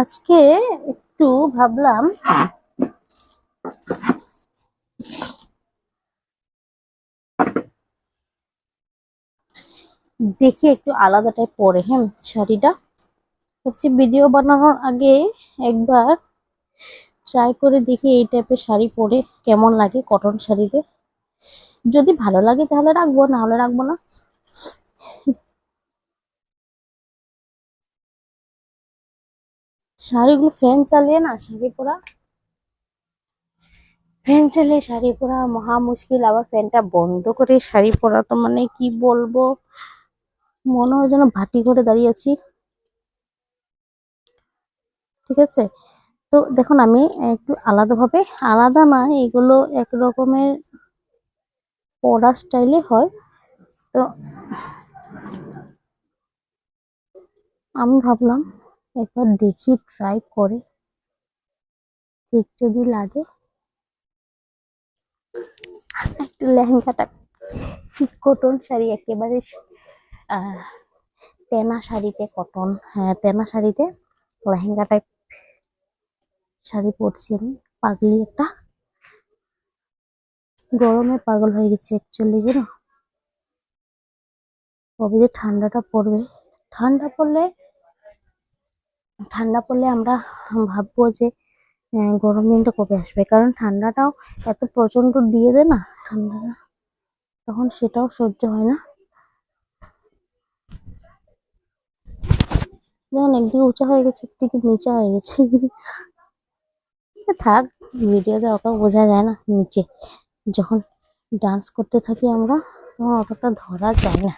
আজকে একটু ভাবলাম, দেখি একটু আলাদা টাইপ পরে হ্যাঁ শাড়িটা। হচ্ছে ভিডিও বানানোর আগে একবার ট্রাই করে দেখি এই টাইপের শাড়ি পরে কেমন লাগে কটন শাড়িতে। যদি ভালো লাগে তাহলে রাখব, না হলে রাখব না। শাড়িগুলো ফ্যান চালিয়ে না, শাড়ি পরা। ফ্যান চালিয়ে শাড়ি পরা, মহা মুশকিল। আবার ফ্যানটা বন্ধ করে শাড়ি পরা তো মানে কি বলব? মনে হয় যেন ভাটি করে দাঁড়িয়ে আছি। ঠিক আছে? তো দেখুন, আমি একটু আলাদাভাবে, আলাদা না, এগুলো এক রকমের পড়া স্টাইলে হয়। তো আমি ভাবলাম একবার দেখি ট্রাই করে। ঠিক যদি লাগে। একটু লেহেঙ্গাটা কটন শাড়ি, একেবারে তেনা শাড়িতে কটন হ্যাঁ তেনা শাড়িতে লেহেঙ্গা টাইপ শাড়ি পরছি আমি। পাগলি একটা। গরমে পাগল হয়ে গেছে অ্যাকচুয়ালি জানো? কবে যে ঠান্ডাটা পড়বে। ঠান্ডা পড়লে ঠান্ডা পড়লে আমরা ভাববো যে গরম দিনটা কবে আসবে? কারণ ঠান্ডাটাও এত প্রচণ্ড দিয়ে দেয় না ঠান্ডাটা, তখন সেটাও সহ্য হয় না। যেমন একদিকে উঁচা হয়ে গেছে, একদিকে নিচা হয়ে গেছে। থাক ভিডিওতে অত বোঝা যায় না, নিচে যখন ডান্স করতে থাকি আমরা, তখন অতটা ধরা যায় না।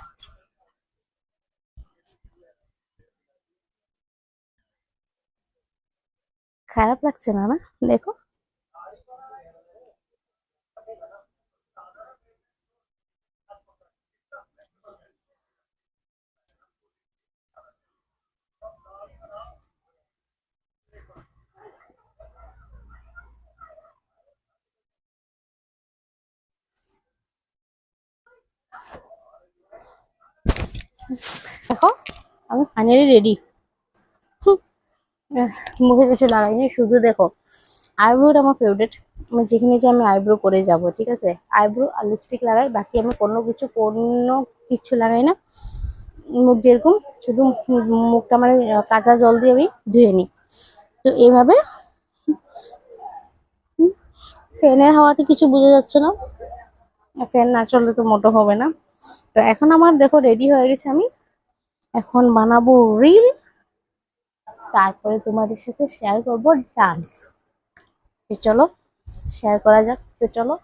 খারাপ লাগছে না না? দেখো। দেখো আমি ফাইনালি রেডি মুখে কিছু লাগাইনি শুধু দেখো আইব্রোটা আমার ফেভারিট আমি যেখানে যে আমি আইব্রো করে যাব, ঠিক আছে? আইব্রো আর লিপস্টিক লাগাই, বাকি আমি কোনো কিছু কোনো কিছু লাগাই না। মুখ যেরকম, শুধু মুখটা মানে কাঁচা জল দিয়ে আমি ধুয়ে নিই। তো এইভাবে ফ্যানের হাওয়াতে কিছু বোঝা যাচ্ছে না। ফ্যান না চললে তো মোটো হবে না। তো এখন আমার, দেখো রেডি হয়ে গেছে আমি। এখন বানাবো রিল তারপরে তোমাদের সাথে শেয়ার করব ডান্স তো চলো শেয়ার করা যাক। তো চলো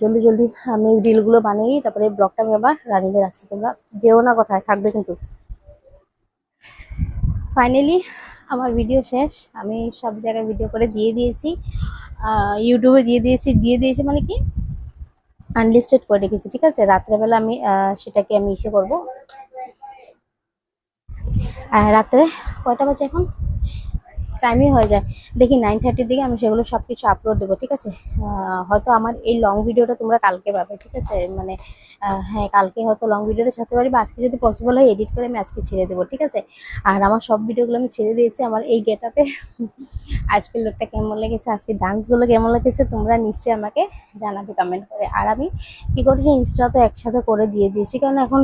জলদি জলদি আমি রিলগুলো বানিয়ে তারপরে ব্লগটা আমি আবার রানিংয়ে রাখছি। তোমরা যেও না কোথায়, থাকবে কিন্তু। ফাইনালি আমার ভিডিও শেষ। আমি সব জায়গায় ভিডিও করে দিয়ে দিয়েছি। ইউটিউবে দিয়ে দিয়েছি। দিয়ে দিয়েছি মানে কি? আনলিস্টেড করে রেখেছি, ঠিক আছে? রাত্রেবেলা আমি সেটাকে আমি ইসে করব। আর রাত্রে কয়টা বাজে এখন? টাইমই হয়ে যায়। দেখি নাইন থার্টির দিকে আমি সেগুলো সব কিছু আপলোড দেবো, ঠিক আছে? হয়তো আমার এই লং ভিডিওটা তোমরা কালকে পাবে, ঠিক আছে? মানে হ্যাঁ কালকে হয়তো লং ভিডিওটা ছাড়তে পারি, বা আজকে যদি পসিবল হয় এডিট করে আমি আজকে ছেড়ে দেবো, ঠিক আছে? আর আমার সব ভিডিওগুলো আমি ছেড়ে দিয়েছি, আমার এই গেট আপে আজকের লোকটা কেমন লেগেছে আজকে ডান্সগুলো কেমন লেগেছে, তোমরা নিশ্চয়ই আমাকে জানাবে কমেন্ট করে। আর আমি কী করেছি ইনস্টা তো একসাথে করে দিয়ে দিয়েছি, কারণ এখন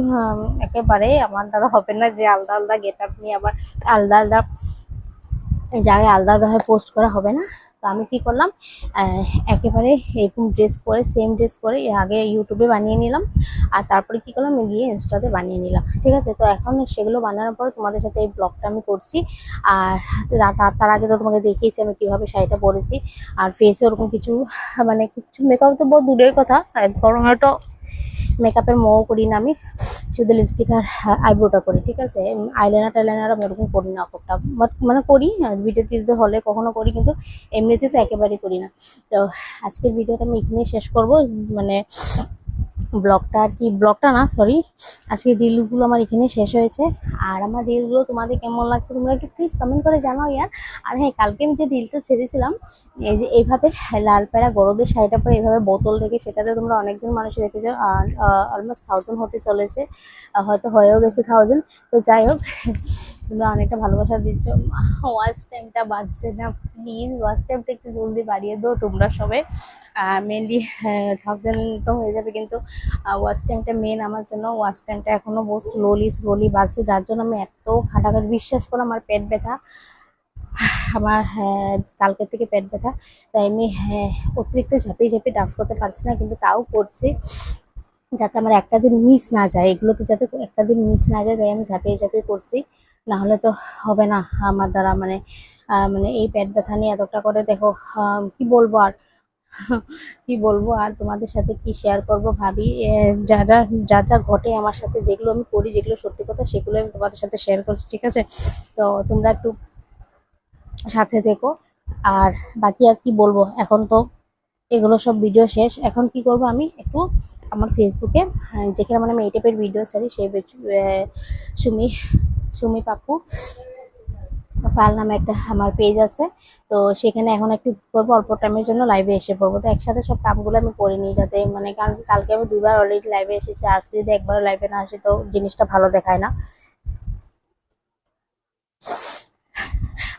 একেবারে আমার দ্বারা হবে না যে আলাদা আলাদা গেট আপ নিয়ে আবার আলাদা আলাদা জায়গায় আলাদা আলাদাভাবে পোস্ট করা হবে না। তো আমি কি করলাম একেবারে এরকম ড্রেস পরে সেম ড্রেস পরে আগে ইউটিউবে বানিয়ে নিলাম। আর তারপরে কি করলাম গিয়ে ইনস্টাতে বানিয়ে নিলাম। ঠিক আছে? তো এখন সেগুলো বানানোর পরে তোমাদের সাথে এই ব্লগটা আমি করছি। আর তার তার আগে তো তোমাকে দেখিয়েছি আমি কীভাবে শাড়িটা পরেছি। আর ফেসে ওরকম কিছু মানে কিছু মেকআপ তো বহু দূরের কথা। বরং হয়তো মেকআপের মও করি না আমি। শুধু লিপস্টিক আর আইব্রোটা করি, ঠিক আছে? আইলাইনার টাইলাইনার আমি ওরকম করি না অপরটা বাট মানে করি ভিডিও টিডিও হলে কখনো করি, কিন্তু এমনিতে তো একেবারেই করি না। তো আজকের ভিডিওটা আমি এখানেই শেষ করব। মানে ব্লগটা আর কি, ব্লগটা না সরি আজকে রিলগুলো আমার এখানে শেষ হয়েছে। আর আমার রিলগুলো তোমাদের কেমন লাগছে তোমরা একটু প্লিজ কমেন্ট করে জানাও ইয়ার। আর হ্যাঁ কালকে আমি যে রিলটা ছেড়েছিলাম, এই যে এইভাবে লাল প্যারা গরদের শাড়িটা পরে এইভাবে বোতল থেকে, সেটাতে তোমরা অনেকজন মানুষ দেখেছ অলমোস্ট থাউজেন্ড হতে চলেছে হয়তো হয়েও গেছে থাউজেন্ড তো যাই হোক, তোমরা অনেকটা ভালোবাসা দিচ্ছ। ওয়াচ টাইমটা বাড়ছে না প্লিজ ওয়াচ টাইমটা একটু জলদি বাড়িয়ে দাও তোমরা সবে মেনলি থাউজেন্ড তো হয়ে যাবে কিন্তু ওয়াচ টাইমটা মেন আমার জন্য ওয়াচ টাইমটা এখনও বহু স্লোলি স্লোলি বাড়ছে। যার জন্য আমি এত খাটাখাটি বিশ্বাস করো আমার পেট ব্যথা আমার কালকে থেকে পেট ব্যথা। তাই আমি হ্যাঁ, অতিরিক্ত ঝাঁপিয়ে ঝাঁপিয়ে ডান্স করতে পারছি না কিন্তু তাও করছি। যাতে আমার একটা দিন মিস না যায় এগুলোতে যাতে একটা দিন মিস না যায় তাই আমি ঝাঁপিয়ে ঝাঁপিয়ে করছি। না হলে তো হবে না আমার দ্বারা মানে মানে এই পেট ব্যথা নিয়ে এতটা করে দেখো কি বলব আর? কি বলব, আর তোমাদের সাথে কি শেয়ার করব ভাবি? যা যা যা যা ঘটে আমার সাথে, যেগুলো আমি করি, যেগুলো সত্যি কথা সেগুলো আমি তোমাদের সাথে শেয়ার করছি, ঠিক আছে? তো তোমরা একটু সাথে থেকো। আর বাকি আর কি বলব, এখন তো এগুলো সব ভিডিও শেষ। এখন কি করব আমি? একটু আমার ফেসবুকে যেখানে মানে আমি এই টাইপের ভিডিও ছাড়ি, সেই সুমি সুমি পাপ্পু পাল নামে একটা আমার পেজ আছে। তো সেখানে এখন একটু করব, অল্প টাইমের জন্য লাইভে এসে পড়ব। তো একসাথে সব কামগুলো আমি করে নিই যাতে মানে কারণ কালকে আমি দুবার অলরেডি লাইভে এসেছি, আজকে যদি একবার লাইভে না আসি তো জিনিসটা ভালো দেখায় না।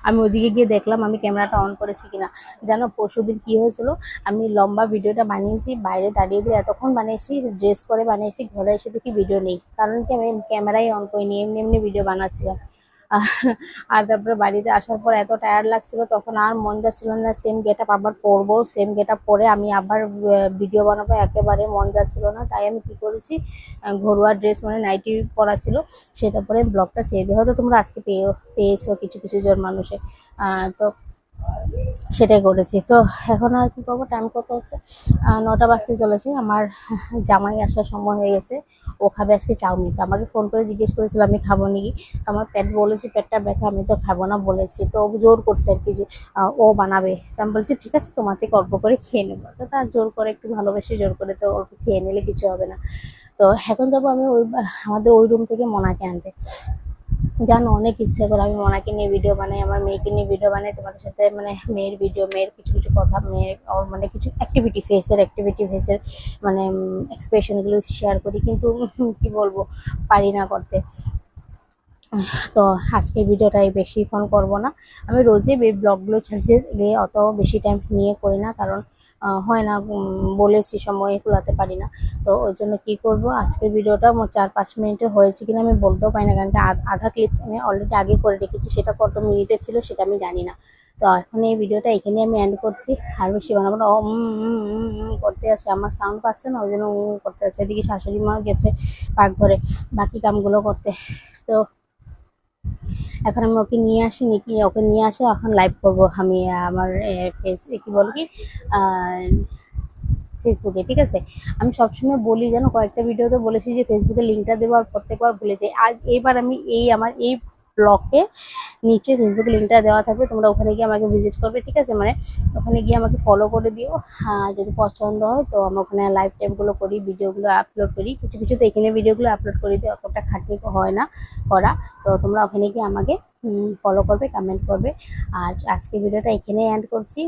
আমি ওদিকে গিয়ে দেখলাম আমি ক্যামেরাটা অন করেছি কিনা। জানো পরশুদিন কি হয়েছিল, আমি লম্বা ভিডিওটা বানিয়েছি, বাইরে দাঁড়িয়ে দিয়ে এতক্ষণ বানিয়েছি ড্রেস করে বানিয়েছি, ঘরে এসে দেখি ভিডিও নেই। কারণ কি আমি ক্যামেরাই অন করিনি, এমনি এমনি ভিডিও বানাচ্ছিলাম। আর তারপরে বাড়িতে আসার পর এত টায়ার্ড লাগছিল, তখন আর মন যাচ্ছিল না সেম গেট আপ আবার পরবো সেম গেট আপ পরে আমি আবার ভিডিও বানাবো, একেবারে মন যাচ্ছিল না, তাই আমি কি করেছি ঘরোয়া ড্রেস মানে নাইটি পরা ছিল, সেটা পরে ব্লগটা ছেড়ে দিয়ে হয়তো তোমরা আজকে পেয়ে, পেয়েছ কিছু কিছু জন মানুষে তো সেটাই করেছি। তো এখন আর কি করব? টাইম কত হচ্ছে? নটা বাজতে চলেছে। আমার জামাই আসার সময় হয়ে গেছে। ও খাবে আজকে চাউমিন। তো আমাকে ফোন করে জিজ্ঞেস করেছিল, আমি খাব নাকি? আমার পেট বলেছি, পেটটা ব্যথা, আমি তো খাব না, বলেছি। তো জোর করছে আর কি যে ও বানাবে। তো আমি বলছি, ঠিক আছে, তোমার থেকে অল্প করে খেয়ে নেব। তো তার জোর করে একটু ভালোবেসে জোর করে তো অল্প খেয়ে নিলে কিছু হবে না। তো এখন যাব আমি ওই আমাদের ওই রুম থেকে মোনাকে আনতে। জানো, অনেক ইচ্ছে করে আমি মোনাকে নিয়ে ভিডিও বানাই, আমার মেয়েকে নিয়ে ভিডিও বানাই, তোমাদের সাথে মানে মেয়ের ভিডিও মেয়ের কিছু কিছু কথা, মেয়ের মানে কিছু অ্যাক্টিভিটি ফেসের অ্যাক্টিভিটি ফেসের মানে এক্সপ্রেশনগুলো শেয়ার করি, কিন্তু কি বলব, পারি না করতে। তো আজকের ভিডিওটাই বেশিক্ষণ করব না। আমি রোজই ব্লগগুলো ছাড়ছি অত বেশি টাইম নিয়ে করি না, কারণ হয় না বলেছি সময় কুলাতে পারি না। তো ওই জন্য কি করব? আজকের ভিডিওটা মোট চার পাঁচ মিনিটের হয়েছে কিনা আমি বলতেও পারি না কারণ আধ- ক্লিপস আমি অলরেডি আগে করে রেখেছি সেটা কত মিনিটের ছিল সেটা আমি জানি না। তো এখন এই ভিডিওটা এখানে আমি এন্ড করছি। আর বেশি বানাবো না উম, উম করতে আছে আমার সাউন্ড পাচ্ছে না ওই জন্য করতে আছে এদিকে শাশুড়ি মাও গেছে পাকঘরে বাকি কামগুলো করতে। তো এখন আমি ওকে নিয়ে আসি, নাকি ওকে নিয়ে আসে, এখন লাইভ করব আমি আমার ফেস কি বল কি ফেসবুকে ঠিক আছে? আমি সবসময় বলি যেন কয়েকটা ভিডিওতে বলেছি যে ফেসবুকে লিঙ্কটা দেবো আর প্রত্যেকবার যাই। আজ এইবার আমি এই, আমার এই ব্লগে নিচে ফেসবুকে লিঙ্কটা দেওয়া থাকবে, তোমরা ওখানে গিয়ে আমাকে ভিজিট করবে, ঠিক আছে? মানে ওখানে গিয়ে আমাকে ফলো করে দিও। হ্যাঁ যদি পছন্দ হয়, তো আমি ওখানে লাইভ টাইপগুলো করি ভিডিওগুলো আপলোড করি। কিছু কিছু তো এখানে ভিডিওগুলো আপলোড করি দিই অতটা খাটনি হয় না করা। তো তোমরা ওখানে গিয়ে আমাকে ফলো করবে কমেন্ট করবে। আর আজকে ভিডিওটা এখানে এন্ড করছি।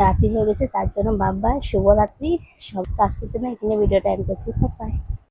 রাত্রি হয়ে গেছে, তার জন্য বাবা শুভরাত্রি। সব আজকের জন্য এখানে ভিডিওটা এন্ড করছি। বাই